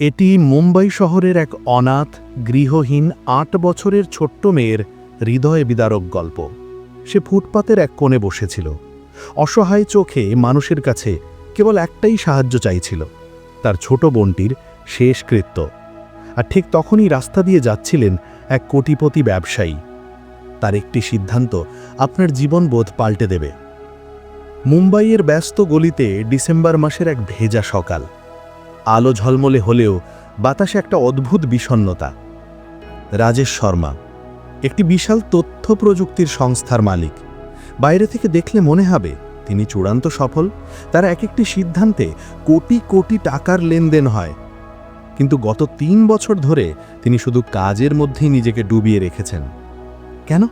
এটি মুম্বাই শহরের এক অনাথ, গৃহহীন আট বছরের ছোট্ট মেয়ের হৃদয় বিদারক গল্প। সে ফুটপাতের এক কোণে বসেছিল। অসহায় চোখে মানুষের কাছে কেবল একটাই সাহায্য চাইছিল, তার ছোট বোনটির শেষ কৃত্য আর ঠিক তখনই রাস্তা দিয়ে যাচ্ছিলেন এক কোটিপতি ব্যবসায়ী। তার একটি সিদ্ধান্ত আপনার জীবনবোধ পাল্টে দেবে। মুম্বাইয়ের ব্যস্ত গলিতে ডিসেম্বর মাসের এক ভেজা সকাল। আলো ঝলমলে হলেও বাতাসে একটা অদ্ভুত বিষণ্ণতা। রাজেশ শর্মা, একটি বিশাল তথ্য প্রযুক্তির সংস্থার মালিক। বাইরে থেকে দেখলে মনে হবে, তিনি চূড়ান্ত সফল, তার এক একটি সিদ্ধান্তে কোটি কোটি টাকার লেনদেন হয়। কিন্তু গত তিন বছর ধরে তিনি শুধু কাজের মধ্যেই নিজেকে ডুবিয়ে রেখেছেন। কেন?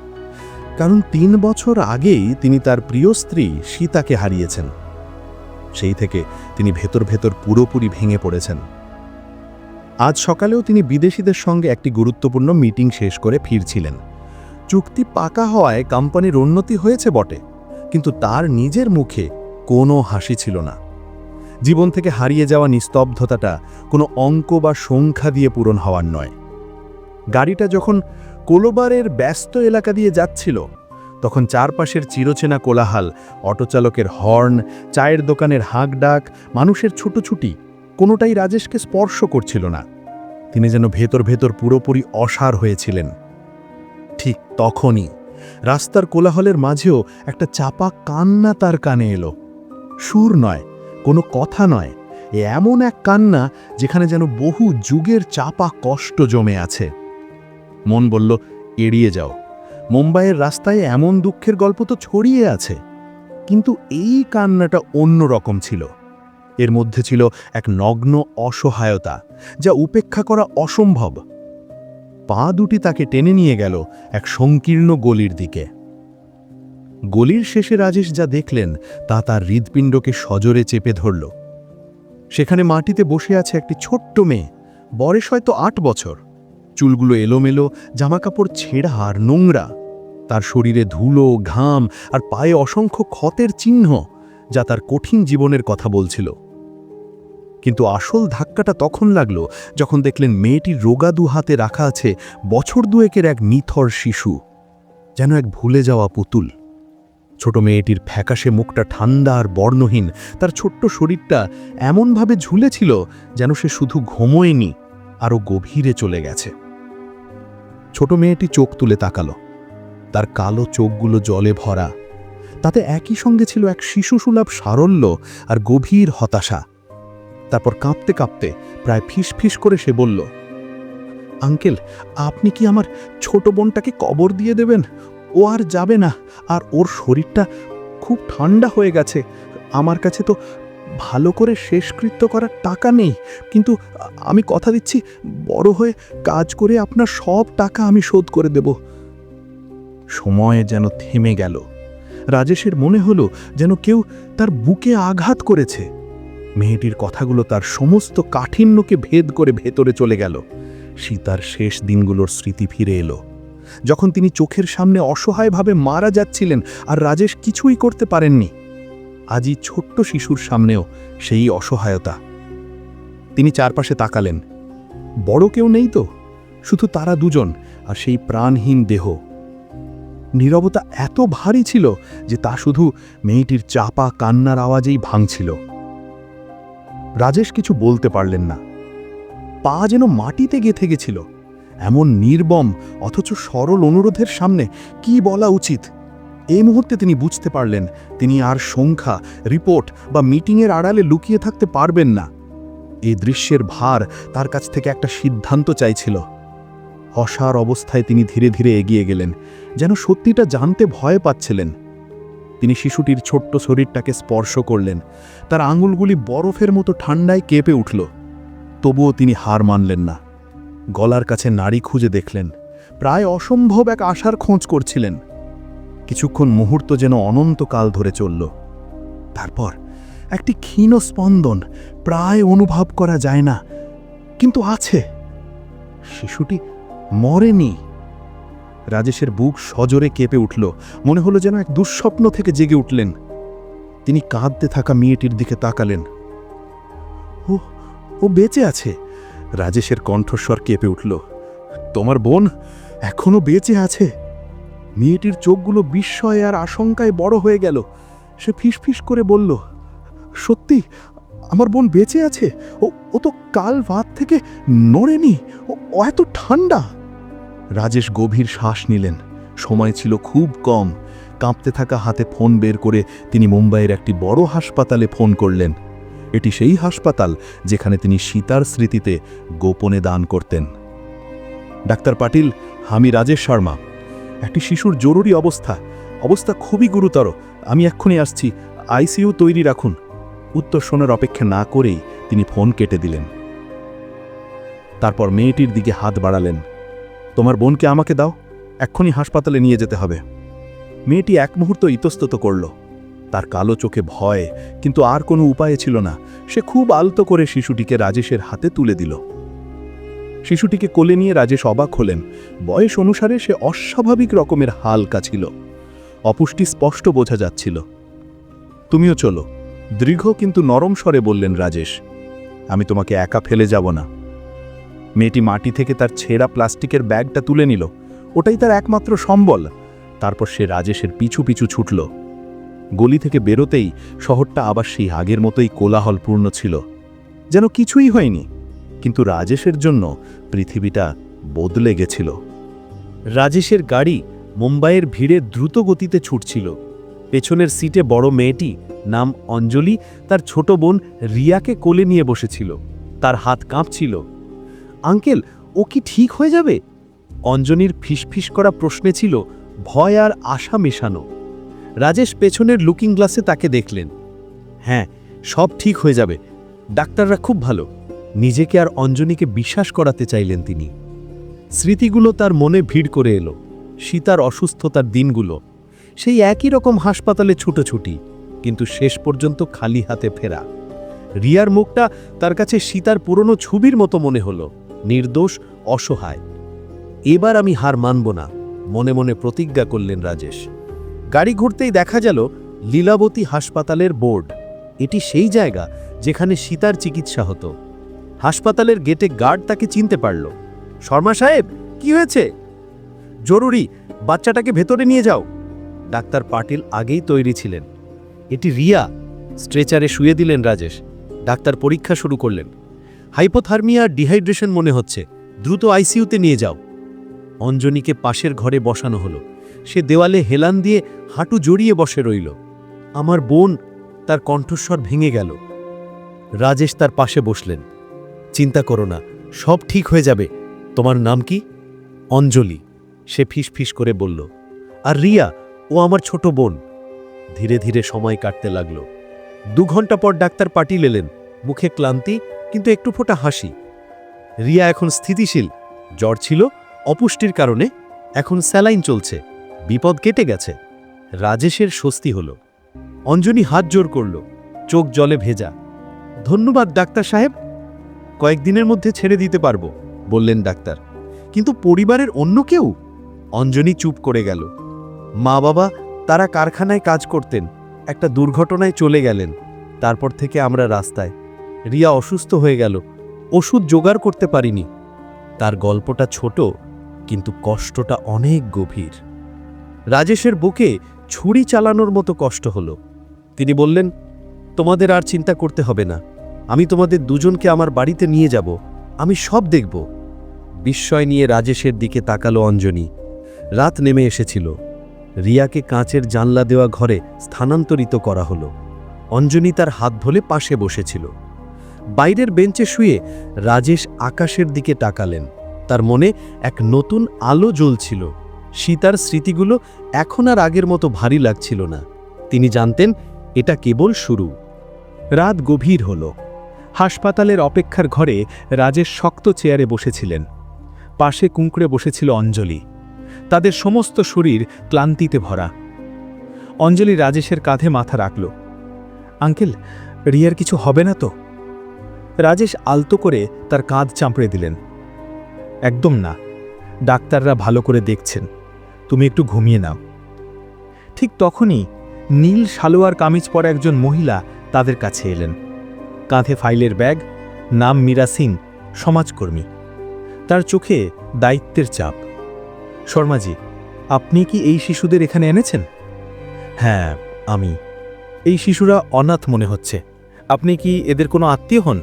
কারণ তিন বছর আগেই তিনি তার প্রিয় স্ত্রী সীতাকে হারিয়েছেন। সেই থেকে তিনি ভেতর ভেতর পুরোপুরি ভেঙে পড়েছেন। আজ সকালেও তিনি বিদেশিদের সঙ্গে একটি গুরুত্বপূর্ণ মিটিং শেষ করে ফিরছিলেন। চুক্তি পাকা হওয়ায় কোম্পানির উন্নতি হয়েছে বটে, কিন্তু তার নিজের মুখে কোনো হাসি ছিল না। জীবন থেকে হারিয়ে যাওয়া নিস্তব্ধতাটা কোনো অঙ্ক বা সংখ্যা দিয়ে পূরণ হওয়ার নয়। গাড়িটা যখন কোলোবারের ব্যস্ত এলাকা দিয়ে যাচ্ছিল তখন চারপাশের চিরচেনা কোলাহাল, অটোচালকের হর্ন, চায়ের দোকানের হাঁক ডাক, মানুষের ছুটোছুটি, কোনোটাই রাজেশকে স্পর্শ করছিল না। তিনি যেন ভেতর ভেতর পুরোপুরি অসার হয়েছিলেন। ঠিক তখনই রাস্তার কোলাহলের মাঝেও একটা চাপা কান্না তার কানে এলো। সুর নয়, কোনো কথা নয়, এ এমন এক কান্না যেখানে যেন বহু যুগের চাপা কষ্ট জমে আছে। মন বলল, এড়িয়ে যাও। মুম্বাইয়ের রাস্তায় এমন দুঃখের গল্প তো ছড়িয়ে আছে। কিন্তু এই কান্নাটা অন্য রকম ছিল। এর মধ্যে ছিল এক নগ্ন অসহায়তা, যা উপেক্ষা করা অসম্ভব। পা দুটি তাকে টেনে নিয়ে গেল এক সংকীর্ণ গলির দিকে। গলির শেষে রাজেশ যা দেখলেন, তা তার হৃদপিণ্ডকে সজোরে চেপে ধরল। সেখানে মাটিতে বসে আছে একটি ছোট্ট মেয়ে, বয়স হয়তো আট বছর। চুলগুলো এলোমেলো, জামাকাপড় ছেঁড়া আর নোংরা। তার শরীরে ধুলো, ঘাম আর পায়ে অসংখ্য ক্ষতের চিহ্ন যা তার কঠিন জীবনের কথা বলছিল। কিন্তু আসল ধাক্কাটা তখন লাগল যখন দেখলেন মেয়েটির রোগা দু হাতে রাখা আছে বছর দুয়েকের এক নিথর শিশু, যেন এক ভুলে যাওয়া পুতুল। ছোট মেয়েটির ফ্যাকাশে মুখটা ঠান্ডা আর বর্ণহীন, তার ছোট্ট শরীরটা এমনভাবে ঝুলেছিল যেন সে শুধু ঘুমোয়নি, আরও গভীরে চলে গেছে। ছোট মেয়েটি চোখ তুলে তাকালো। তার কালো চোখগুলো জলে ভরা। তাতে একই সঙ্গে ছিল এক শিশুসুলভ সারল্য আর গভীর হতাশা। তারপর কাঁপতে কাঁপতে প্রায় ফিস ফিস করে সে বলল, আঙ্কেল, আপনি কি আমার ছোট বোনটাকে কবর দিয়ে দেবেন? ও আর যাবে না। আর ওর শরীরটা খুব ঠান্ডা হয়ে গেছে। আমার কাছে তো ভালো করে শেষকৃত্য করার টাকা নেই। কিন্তু আমি কথা দিচ্ছি, বড় হয়ে কাজ করে আপনার সব টাকা আমি শোধ করে দেব। সময় যেন থেমে গেল। রাজেশের মনে হলো যেন কেউ তার বুকে আঘাত করেছে। মেয়েটির কথাগুলো তার সমস্ত কাঠিন্যকে ভেদ করে ভেতরে চলে গেল। সীতার শেষ দিনগুলোর স্মৃতি ফিরে এলো। যখন তিনি চোখের সামনে অসহায়ভাবে মারা যাচ্ছিলেন, আর রাজেশ কিছুই করতে পারেননি। আজই ছোট্ট শিশুর সামনেও সেই অসহায়তা। তিনি চারপাশে তাকালেন। বড় কেউ নেই তো? শুধু তারা দুজন আর সেই প্রাণহীন দেহ। নীরবতা এত ভারী ছিল যে তা শুধু মেয়েটির চাপা কান্নার আওয়াজেই ভাঙছিল। রাজেশ কিছু বলতে পারলেন না। পা যেন মাটিতে গেথে গেছিল। এমন নির্বম, অথচ সরল অনুরোধের সামনে কি বলা উচিত? এই মুহূর্তে তিনি বুঝতে পারলেন, তিনি আর সংখ্যা, রিপোর্ট বা মিটিংয়ের আড়ালে লুকিয়ে থাকতে পারবেন না। এই দৃশ্যের ভার তার কাছ থেকে একটা সিদ্ধান্ত চাইছিল। অসার অবস্থায় তিনি ধীরে ধীরে এগিয়ে গেলেন, যেন সত্যিটা জানতে ভয় পাচ্ছিলেন। তিনি শিশুটির ছোট্ট শরীরটাকে স্পর্শ করলেন, তার আঙুলগুলি বরফের মতো ঠান্ডায় কেঁপে উঠল। তবুও তিনি হার মানলেন না। গলার কাছে নাড়ি খুঁজে দেখলেন, প্রায় অসম্ভব এক আশার খোঁজ করছিলেন। কিছুক্ষণ মুহূর্ত যেন অনন্তকাল ধরে চলল। তারপর একটি ক্ষীণ স্পন্দন প্রায় অনুভব করা যায় না, কিন্তু আছে। শিশুটি মরেনি। রাজেশের বুক সজোরে কেঁপে উঠল, মনে হলো যেন এক দুঃস্বপ্ন থেকে জেগে উঠলেন। তিনি কাঁদতে থাকা মেয়েটির দিকে তাকালেন। ও ও বেঁচে আছে। রাজেশের কণ্ঠস্বর কেঁপে উঠল। তোমার বোন এখনও বেঁচে আছে? মেয়েটির চোখগুলো বিস্ময়ে আর আশঙ্কায় বড় হয়ে গেল। সে ফিসফিস করে বলল, সত্যি, আমার বোন বেঁচে আছে? ও ও তো কাল ভাত থেকে নড়েনি। ও এত ঠান্ডা! রাজেশ গভীর শ্বাস নিলেন। সময় ছিল খুব কম। কাঁপতে থাকা হাতে ফোন বের করে তিনি মুম্বাইয়ের একটি বড় হাসপাতালে ফোন করলেন। এটি সেই হাসপাতাল যেখানে তিনি সীতার স্মৃতিতে গোপনে দান করতেন। ডাক্তার পাটিল, আমি রাজেশ শর্মা। একটি শিশুর জরুরি অবস্থা। অবস্থা খুবই গুরুতর। আমি এক্ষুনি আসছি। আইসিইউ তৈরি রাখুন। উত্তর শোনার অপেক্ষা না করেই তিনি ফোন কেটে দিলেন। তারপর মেয়েটির দিকে হাত বাড়ালেন। তোমার বোনকে আমাকে দাও। এক্ষুনি হাসপাতালে নিয়ে যেতে হবে। মেয়েটি এক মুহূর্ত ইতস্তত করল। তার কালো চোখে ভয়, কিন্তু আর কোনো উপায় ছিল না। সে খুব আলতো করে শিশুটিকে রাজেশের হাতে তুলে দিল। শিশুটিকে কোলে নিয়ে রাজেশ অবাক হলেন। বয়স অনুসারে সে অস্বাভাবিক রকমের হালকা ছিল। অপুষ্টি স্পষ্ট বোঝা যাচ্ছিল। তুমিও চলো। দীর্ঘ কিন্তু নরম স্বরে বললেন রাজেশ। আমি তোমাকে একা ফেলে যাব না। মেয়েটি মাটি থেকে তার ছেঁড়া প্লাস্টিকের ব্যাগটা তুলে নিল। ওটাই তার একমাত্র সম্বল। তারপর সে রাজেশের পিছু পিছু ছুটল। গলি থেকে বেরোতেই শহরটা আবার সেই আগের মতোই কোলাহলপূর্ণ ছিল। যেন কিছুই হয়নি। কিন্তু রাজেশের জন্য পৃথিবীটা বদলে গেছিল। রাজেশের গাড়ি মুম্বাইয়ের ভিড়ে দ্রুত গতিতে ছুটছিল। পেছনের সিটে বড় মেয়েটি নাম অঞ্জলি, তার ছোট বোন রিয়াকে কোলে নিয়ে বসেছিল। তার হাত কাঁপছিল। আঙ্কেল, ও কি ঠিক হয়ে যাবে? অঞ্জনির ফিসফিস করা প্রশ্নে ছিল ভয় আর আশা মেশানো। রাজেশ পেছনের লুকিং গ্লাসে তাকে দেখলেন। হ্যাঁ সব ঠিক হয়ে যাবে। ডাক্তাররা খুব ভালো। নিজেকে আর অঞ্জনীকে বিশ্বাস করাতে চাইলেন তিনি। স্মৃতিগুলো তার মনে ভিড় করে এলো, সীতার অসুস্থতার দিনগুলো। সেই একই রকম হাসপাতালে ছুটোছুটি, কিন্তু শেষ পর্যন্ত খালি হাতে ফেরা। রিয়ার মুখটা তার কাছে সীতার পুরনো ছবির মতো মনে হলো, নির্দোষ, অসহায়। এবার আমি হার মানব না, মনে মনে প্রতিজ্ঞা করলেন রাজেশ। গাড়ি ঘুরতেই দেখা গেল লীলাবতী হাসপাতালের বোর্ড। এটি সেই জায়গা যেখানে সীতার চিকিৎসা হতো। হাসপাতালের গেটে গার্ড তাকে চিনতে পারল। শর্মা সাহেব, কি হয়েছে? জরুরি, বাচ্চাটাকে ভেতরে নিয়ে যাও। ডাক্তার পাটিল আগেই তৈরি ছিলেন। এটি রিয়া, স্ট্রেচারে শুয়ে দিলেন রাজেশ। ডাক্তার পরীক্ষা শুরু করলেন। হাইপোথার্মিয়া ডিহাইড্রেশন মনে হচ্ছে। দ্রুত আইসিইউতে নিয়ে যাও। অঞ্জনীকে পাশের ঘরে বসানো হলো। সে দেওয়ালে হেলান দিয়ে হাঁটু জড়িয়ে বসে রইল। আমার বোন তার কণ্ঠস্বর ভেঙে গেল। রাজেশ তার পাশে বসলেন। চিন্তা করো না, সব ঠিক হয়ে যাবে। তোমার নাম কি? অঞ্জলি। সে ফিস ফিস করে বলল, আর রিয়া, ও আমার ছোট বোন। ধীরে ধীরে সময় কাটতে লাগল। দু ঘণ্টা পর ডাক্তার পাটিল এলেন, মুখে ক্লান্তি, কিন্তু একটু ফোটা হাসি। রিয়া এখন স্থিতিশীল, জ্বর ছিল, অপুষ্টির কারণে এখন স্যালাইন চলছে, বিপদ কেটে গেছে। রাজেশের স্বস্তি হল। অঞ্জনি হাত জোর করল, চোখ জলে ভেজা। ধন্যবাদ, ডাক্তার সাহেব কয়েকদিনের মধ্যে ছেড়ে দিতে পারব, বললেন ডাক্তার। কিন্তু পরিবারের অন্য কেউ? অঞ্জনি চুপ করে গেল। মা বাবা তারা কারখানায় কাজ করতেন, একটা দুর্ঘটনায় চলে গেলেন। তারপর থেকে আমরা রাস্তায়। রিয়া অসুস্থ হয়ে গেল। ওষুধ জোগাড় করতে পারিনি। তার গল্পটা ছোট, কিন্তু কষ্টটা অনেক গভীর। রাজেশের বুকে ছুরি চালানোর মতো কষ্ট হলো। তিনি বললেন, তোমাদের আর চিন্তা করতে হবে না। আমি তোমাদের দুজনকে আমার বাড়িতে নিয়ে যাব। আমি সব দেখব। বিস্ময় নিয়ে রাজেশের দিকে তাকালো অঞ্জনি। রাত নেমে এসেছিল। রিয়াকে কাঁচের জানলা দেওয়া ঘরে স্থানান্তরিত করা হলো। অঞ্জনি তার হাত ধরে পাশে বসেছিল। বাইরের বেঞ্চে শুয়ে রাজেশ আকাশের দিকে তাকালেন। তার মনে এক নতুন আলো জ্বলছিল। সীতার স্মৃতিগুলো এখন আর আগের মতো ভারী লাগছিল না। তিনি জানতেন, এটা কেবল শুরু। রাত গভীর হল। হাসপাতালের অপেক্ষার ঘরে রাজেশ শক্ত চেয়ারে বসেছিলেন। পাশে কুঁকড়ে বসেছিল অঞ্জলি। তাদের সমস্ত শরীর ক্লান্তিতে ভরা। অঞ্জলি রাজেশের কাঁধে মাথা রাখল। আঙ্কেল, রিয়ার কিছু হবে না তো? রাজেশ আলতো করে তার কাঁধ চাঁপড়ে দিলেন। একদম না। ডাক্তাররা ভালো করে দেখছেন। তুমি একটু ঘুমিয়ে নাও। ঠিক তখনই নীল সালোয়ার কামিজ পরা একজন মহিলা তাদের কাছে এলেন। কাঁধে ফাইলের ব্যাগ, নাম মীরা সিং, সমাজকর্মী। তার চোখে দায়িত্বের চাপ। শর্মাজি, আপনি কি এই শিশুদের এখানে এনেছেন? হ্যাঁ আমি। এই শিশুরা অনাথ মনে হচ্ছে। আপনি কি এদের কোনো আত্মীয় হন?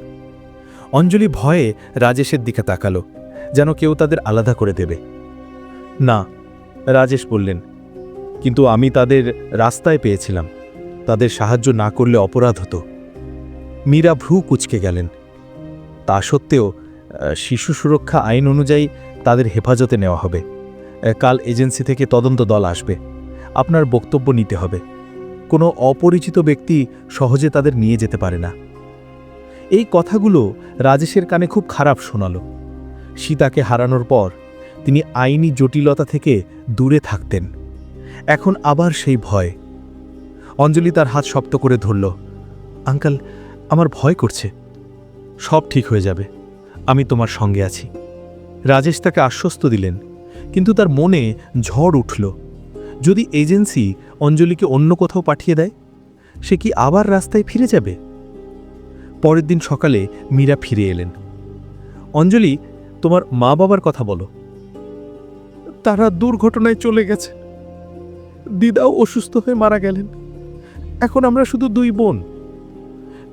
অঞ্জলি ভয়ে রাজেশের দিকে তাকালো, যেন কেউ তাদের আলাদা করে দেবে। না, রাজেশ বললেন, কিন্তু আমি তাদের রাস্তায় পেয়েছিলাম। তাদের সাহায্য না করলে অপরাধ হতো। মীরা ভ্রু কুচকে গেলেন। তা সত্ত্বেও শিশু সুরক্ষা আইন অনুযায়ী তাদের হেফাজতে নেওয়া হবে। কাল এজেন্সি থেকে তদন্ত দল আসবে। আপনার বক্তব্য নিতে হবে। কোনো অপরিচিত ব্যক্তি সহজে তাদের নিয়ে যেতে পারে না। এই কথাগুলো রাজেশের কানে খুব খারাপ শোনালো। সীতাকে হারানোর পর তিনি আইনি জটিলতা থেকে দূরে থাকতেন। এখন আবার সেই ভয়। অঞ্জলি তার হাত শক্ত করে ধরল, আঙ্কাল আমার ভয় করছে। সব ঠিক হয়ে যাবে। আমি তোমার সঙ্গে আছি। রাজেশ তাকে আশ্বস্ত দিলেন, কিন্তু তার মনে ঝড় উঠল। যদি এজেন্সি অঞ্জলিকে অন্য কোথাও পাঠিয়ে দেয়, সে কি আবার রাস্তায় ফিরে যাবে? পরের দিন সকালে মীরা ফিরে এলেন। অঞ্জলি, তোমার মা বাবার কথা বলো। তারা দুর্ঘটনায় চলে গেছে। দিদাও অসুস্থ হয়ে মারা গেলেন। এখন আমরা শুধু দুই বোন।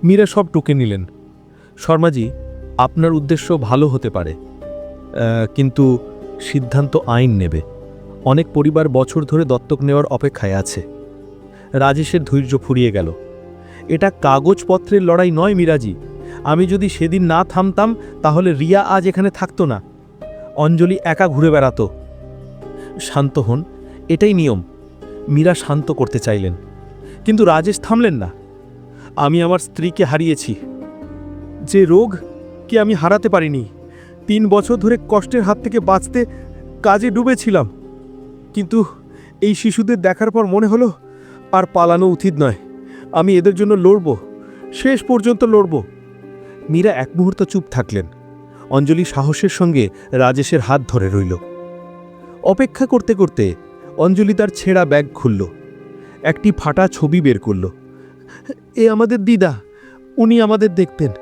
মীরা সব টুকে নিলেন। শর্মাজি, আপনার উদ্দেশ্য ভালো হতে পারে। কিন্তু সিদ্ধান্ত আইন নেবে। অনেক পরিবার বছর ধরে দত্তক নেওয়ার অপেক্ষায় আছে। রাজেশের ধৈর্য ফুরিয়ে গেল। এটা কাগজপত্রের লড়াই নয় মিরাজি। আমি যদি সেদিন না থামতাম, তাহলে রিয়া আজ এখানে থাকতো না। অঞ্জলি একা ঘুরে বেড়াতো। শান্ত হন, এটাই নিয়ম। মীরা শান্ত করতে চাইলেন। কিন্তু রাজেশ থামলেন না। আমি আমার স্ত্রীকে হারিয়েছি। যে রোগ কি আমি হারাতে পারিনি। তিন বছর ধরে কষ্টের হাত থেকে বাঁচতে কাজে ডুবেছিলাম। কিন্তু এই শিশুদের দেখার পর মনে হলো, আর পালানো উচিত নয়। আমি এদের জন্য লড়ব, শেষ পর্যন্ত লড়ব। মীরা এক মুহূর্ত চুপ থাকলেন। অঞ্জলি সাহসের সঙ্গে রাজেশের হাত ধরে রইল। অপেক্ষা করতে করতে অঞ্জলি তার ছেঁড়া ব্যাগ খুলল। একটি ফাটা ছবি বের করল। এ আমাদের দিদা, উনি আমাদের দেখতেন।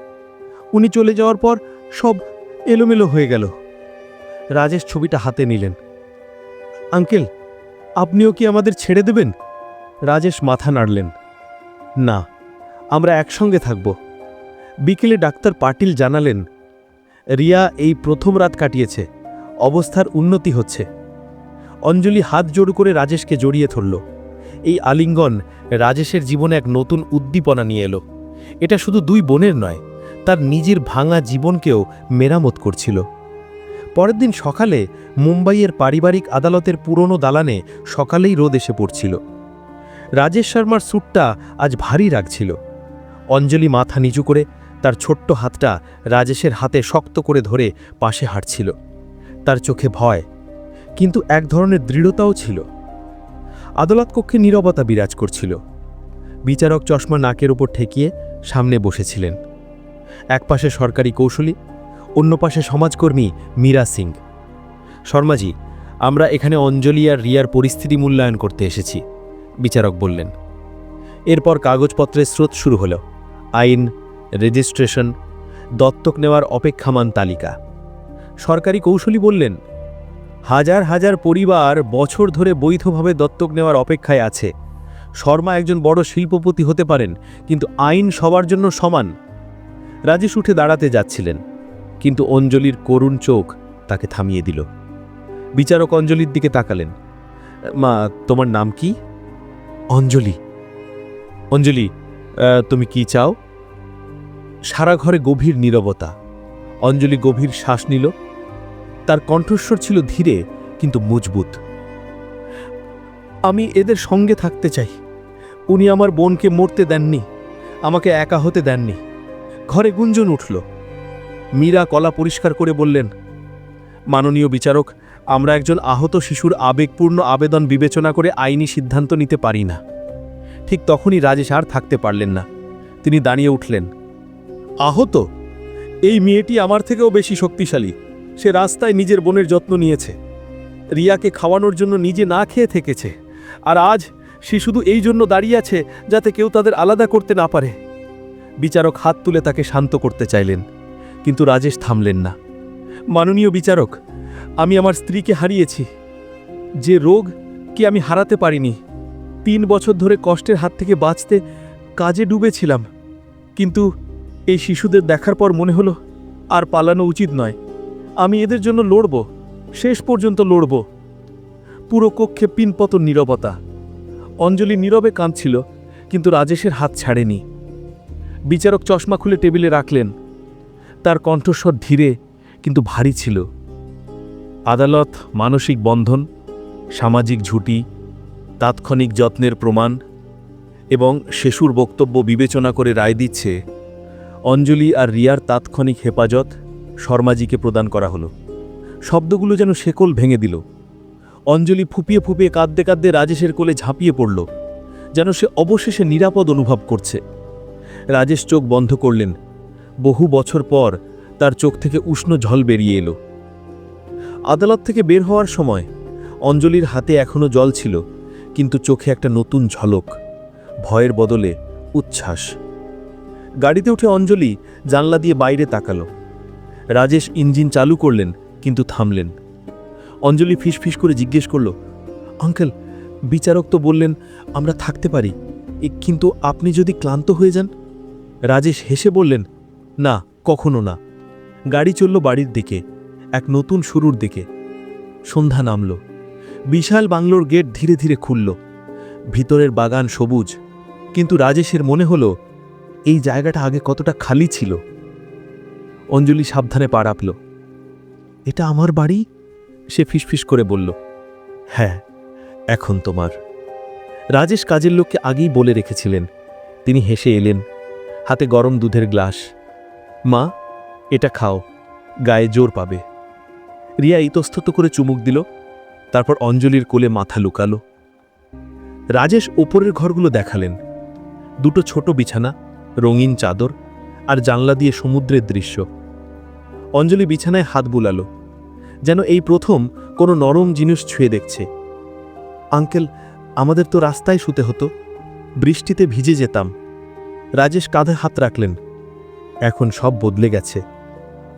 উনি চলে যাওয়ার পর সব এলোমেলো হয়ে গেল। রাজেশ ছবিটা হাতে নিলেন। আঙ্কেল, আপনিও কি আমাদের ছেড়ে দেবেন? রাজেশ মাথা নাড়লেন। না, আমরা একসঙ্গে থাকব। বিকেলে ডাক্তার পাটিল জানালেন, রিয়া এই প্রথম রাত কাটিয়েছে, অবস্থার উন্নতি হচ্ছে। অঞ্জলি হাত জোড় করে রাজেশকে জড়িয়ে ধরল। এই আলিঙ্গন রাজেশের জীবনে এক নতুন উদ্দীপনা নিয়ে এলো। এটা শুধু দুই বোনের নয়, তার নিজের ভাঙা জীবনকেও মেরামত করছিল। পরের দিন সকালে মুম্বাইয়ের পারিবারিক আদালতের পুরনো দালানে সকালেই রোদ এসে পড়ছিল। রাজেশ শর্মার স্যুটটা আজ ভারী রাখছিল অঞ্জলি মাথা নিচু করে তার ছোট্ট হাতটা রাজেশের হাতে শক্ত করে ধরে পাশে হাঁটছিল। তার চোখে ভয়, কিন্তু এক ধরনের দৃঢ়তাও ছিল। আদালত কক্ষে নীরবতা বিরাজ করছিল। বিচারক চশমা নাকের উপর ঠেকিয়ে সামনে বসেছিলেন। এক পাশে সরকারি কৌশলী, অন্য পাশে সমাজকর্মী মীরা সিং। শর্মাজি, আমরা এখানে অঞ্জলি আর রিয়ার পরিস্থিতি মূল্যায়ন করতে এসেছি, বিচারক বললেন। এরপর কাগজপত্রের স্রোত শুরু হল। আইন, রেজিস্ট্রেশন, দত্তক নেওয়ার অপেক্ষামান তালিকা। সরকারি কৌশলী বললেন হাজার হাজার পরিবার বছর ধরে বৈধভাবে দত্তক নেওয়ার অপেক্ষায় আছে। শর্মা একজন বড় শিল্পপতি হতে পারেন কিন্তু আইন সবার জন্য সমান। রাজেশ উঠে দাঁড়াতে যাচ্ছিলেন কিন্তু অঞ্জলির করুণ চোখ তাকে থামিয়ে দিল। বিচারক অঞ্জলির দিকে তাকালেন। মা তোমার নাম কি? অঞ্জলি। অঞ্জলি তুমি কি চাও? সারা ঘরে গভীর নীরবতা। অঞ্জলি গভীর শ্বাস নিল। তার কণ্ঠস্বর ছিল ধীরে, কিন্তু মজবুত। আমি এদের সঙ্গে থাকতে চাই। উনি আমার বোনকে মরতে দেননি, আমাকে একা হতে দেননি। ঘরে গুঞ্জন উঠল। মীরা কলা পরিষ্কার করে বললেন, মাননীয় বিচারক, আমরা একজন আহত শিশুর আবেগপূর্ণ আবেদন বিবেচনা করে আইনি সিদ্ধান্ত নিতে পারি না। ঠিক তখনই রাজেশ আর থাকতে পারলেন না। তিনি দাঁড়িয়ে উঠলেন, আহত? এই মেয়েটি আমার থেকেও বেশি শক্তিশালী। সে রাস্তায় নিজের বোনের যত্ন নিয়েছে। রিয়াকে খাওয়ানোর জন্য নিজে না খেয়ে থেকেছে। আর আজ সে শুধু এই জন্য দাঁড়িয়ে আছে যাতে কেউ তাদের আলাদা করতে না পারে। বিচারক হাত তুলে তাকে শান্ত করতে চাইলেন, কিন্তু রাজেশ থামলেন না। মাননীয় বিচারক, আমি আমার স্ত্রীকে হারিয়েছি। যে রোগ কি আমি হারাতে পারিনি। তিন বছর ধরে কষ্টের হাত থেকে বাঁচতে কাজে ডুবেছিলাম। কিন্তু এই শিশুদের দেখার পর মনে হলো, আর পালানো উচিত নয়। আমি এদের জন্য লড়ব, শেষ পর্যন্ত লড়ব। পুরো কক্ষে পিনপতন নীরবতা। অঞ্জলি নীরবে কাঁদছিল, কিন্তু রাজেশের হাত ছাড়েনি। বিচারক চশমা খুলে টেবিলে রাখলেন। তার কণ্ঠস্বর ধীরে, কিন্তু ভারী ছিল। আদালত, মানসিক বন্ধন, সামাজিক ঝুঁটি, তাৎক্ষণিক যত্নের প্রমাণ এবং শেষুর বক্তব্য বিবেচনা করে রায় দিচ্ছে অঞ্জলি আর রিয়ার তাৎক্ষণিক হেফাজত শর্মাজিকে প্রদান করা হলো। শব্দগুলো যেন শেকল ভেঙে দিল। অঞ্জলি ফুপিয়ে ফুপিয়ে কাঁদতে কাঁদতে রাজেশের কোলে ঝাঁপিয়ে পড়ল, যেন সে অবশেষে নিরাপদ অনুভব করছে। রাজেশ চোখ বন্ধ করলেন। বহু বছর পর তার চোখ থেকে উষ্ণ ঝল বেরিয়ে এলো। আদালত থেকে বের হওয়ার সময় অঞ্জলির হাতে এখনও জল ছিল, কিন্তু চোখে একটা নতুন ঝলক, ভয়ের বদলে উচ্ছ্বাস। গাড়িতে উঠে অঞ্জলি জানলা দিয়ে বাইরে তাকালো। রাজেশ ইঞ্জিন চালু করলেন, কিন্তু থামলেন। অঞ্জলি ফিসফিস করে জিজ্ঞেস করল, আঙ্কেল, বিচারক তো বললেন আমরা থাকতে পারি কিন্তু আপনি যদি ক্লান্ত হয়ে যান? রাজেশ হেসে বললেন, না, কখনো না। গাড়ি চলল বাড়ির দিকে, এক নতুন শুরুর দিকে। সন্ধ্যা নামল। বিশাল বাংলোর গেট ধীরে ধীরে খুলল। ভিতরের বাগান সবুজ, কিন্তু রাজেশের মনে হলো, এই জায়গাটা আগে কতটা খালি ছিল। অঞ্জলি সাবধানে পা রাখল। এটা আমার বাড়ি? সে ফিসফিস করে বলল হ্যাঁ এখন তোমার। রাজেশ কাজের লোককে আগেই বলে রেখেছিলেন। তিনি হেসে এলেন, হাতে গরম দুধের গ্লাস, মা, এটা খাও, গায়ে জোর পাবে। রিয়া ইতস্তত করে চুমুক দিল, তারপর অঞ্জলির কোলে মাথা লুকালো। রাজেশ ওপরের ঘরগুলো দেখালেন। দুটো ছোট বিছানা, রঙিন চাদর আর জানলা দিয়ে সমুদ্রের দৃশ্য। অঞ্জলি বিছানায় হাত বুলালো, যেন এই প্রথম কোনো নরম জিনিস ছুঁয়ে দেখছে। আঙ্কেল, আমাদের তো রাস্তায় শুতে হতো। বৃষ্টিতে ভিজে যেতাম। রাজেশ কাঁধে হাত রাখলেন, এখন সব বদলে গেছে।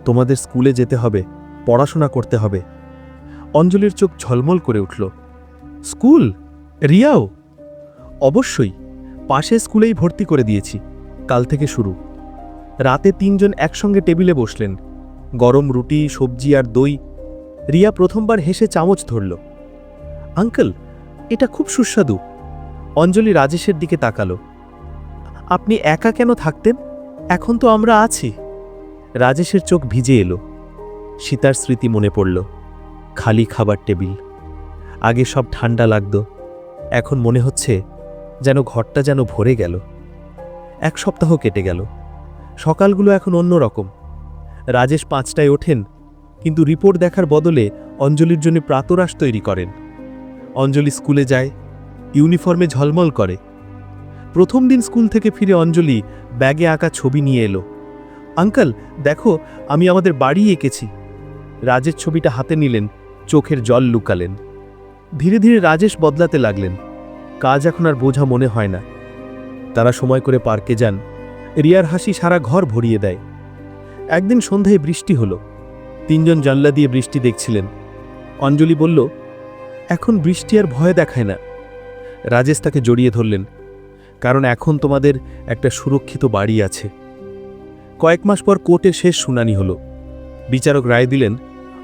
তোমাদের স্কুলে যেতে হবে, পড়াশোনা করতে হবে। অঞ্জলির চোখ ঝলমল করে উঠল, স্কুল? রিয়াও? অবশ্যই পাশে স্কুলেই ভর্তি করে দিয়েছি, কাল থেকে শুরু। রাতে তিনজন একসঙ্গে টেবিলে বসলেন। গরম রুটি, সবজি আর দই। রিয়া প্রথমবার হেসে চামচ ধরল। আঙ্কেল, এটা খুব সুস্বাদু। অঞ্জলি রাজেশের দিকে তাকালো। আপনি একা কেন থাকতেন? এখন তো আমরা আছি। রাজেশের চোখ ভিজে এলো। সীতার স্মৃতি মনে পড়ল। খালি খাবার টেবিল। আগে সব ঠান্ডা লাগত। এখন মনে হচ্ছে যেন ঘরটা যেন ভরে গেল। এক সপ্তাহ কেটে গেল। সকালগুলো এখন অন্য রকম রাজেশ পাঁচটায় ওঠেন, কিন্তু রিপোর্ট দেখার বদলে অঞ্জলির জন্য প্রাতরাশ তৈরি করেন। অঞ্জলি স্কুলে যায়, ইউনিফর্মে ঝলমল করে। প্রথম দিন স্কুল থেকে ফিরে অঞ্জলি ব্যাগে আঁকা ছবি নিয়ে এলো। আঙ্কাল, দেখো, আমি আমাদের বাড়ি এঁকেছি। রাজেশ ছবিটা হাতে নিলেন, চোখের জল লুকালেন। ধীরে ধীরে রাজেশ বদলাতে লাগলেন। কাজ এখন আর বোঝা মনে হয় না। তারা সময় করে পার্কে যান। রিয়ার হাসি সারা ঘর ভরিয়ে দেয়। একদিন সন্ধ্যায় বৃষ্টি হলো। তিনজন জানলা দিয়ে বৃষ্টি দেখছিলেন। অঞ্জলি বলল, এখন বৃষ্টি আর ভয় দেখায় না। রাজেশ তাকে জড়িয়ে ধরলেন, কারণ এখন তোমাদের একটা সুরক্ষিত বাড়ি আছে। কয়েক মাস পর কোর্টে শেষ শুনানি হলো। বিচারক রায় দিলেন,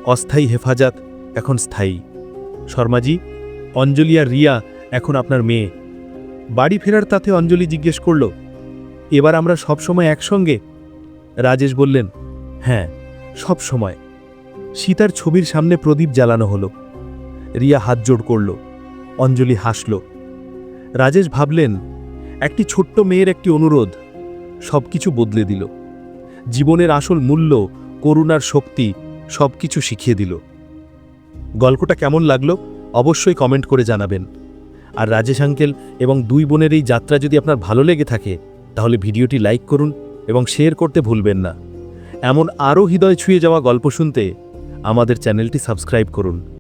অস্থায়ী হেফাজত এখন স্থায়ী। শর্মাজি, অঞ্জলি আর রিয়া এখন আপনার মেয়ে। বাড়ি ফেরার তাতে অঞ্জলি জিজ্ঞেস করল এবার আমরা সবসময় একসঙ্গে? রাজেশ বললেন হ্যাঁ সব সময়। সীতার ছবির সামনে প্রদীপ জ্বালানো হলো। রিয়া হাত জোড় করল, অঞ্জলি হাসল। রাজেশ ভাবলেন, একটি ছোট্ট মেয়ের একটি অনুরোধ। সব কিছু বদলে দিল। জীবনের আসল মূল্য, করুণার শক্তি সব কিছু শিখিয়ে দিল। গল্পটা কেমন লাগল অবশ্যই কমেন্ট করে জানাবেন। আর রাজেশ আঙ্কেল এবং দুই বোনের এই যাত্রা যদি আপনার ভালো লেগে থাকে তাহলে ভিডিওটি লাইক করুন এবং শেয়ার করতে ভুলবেন না। এমন আরও হৃদয় ছুঁয়ে যাওয়া গল্প শুনতে আমাদের চ্যানেলটি সাবস্ক্রাইব করুন।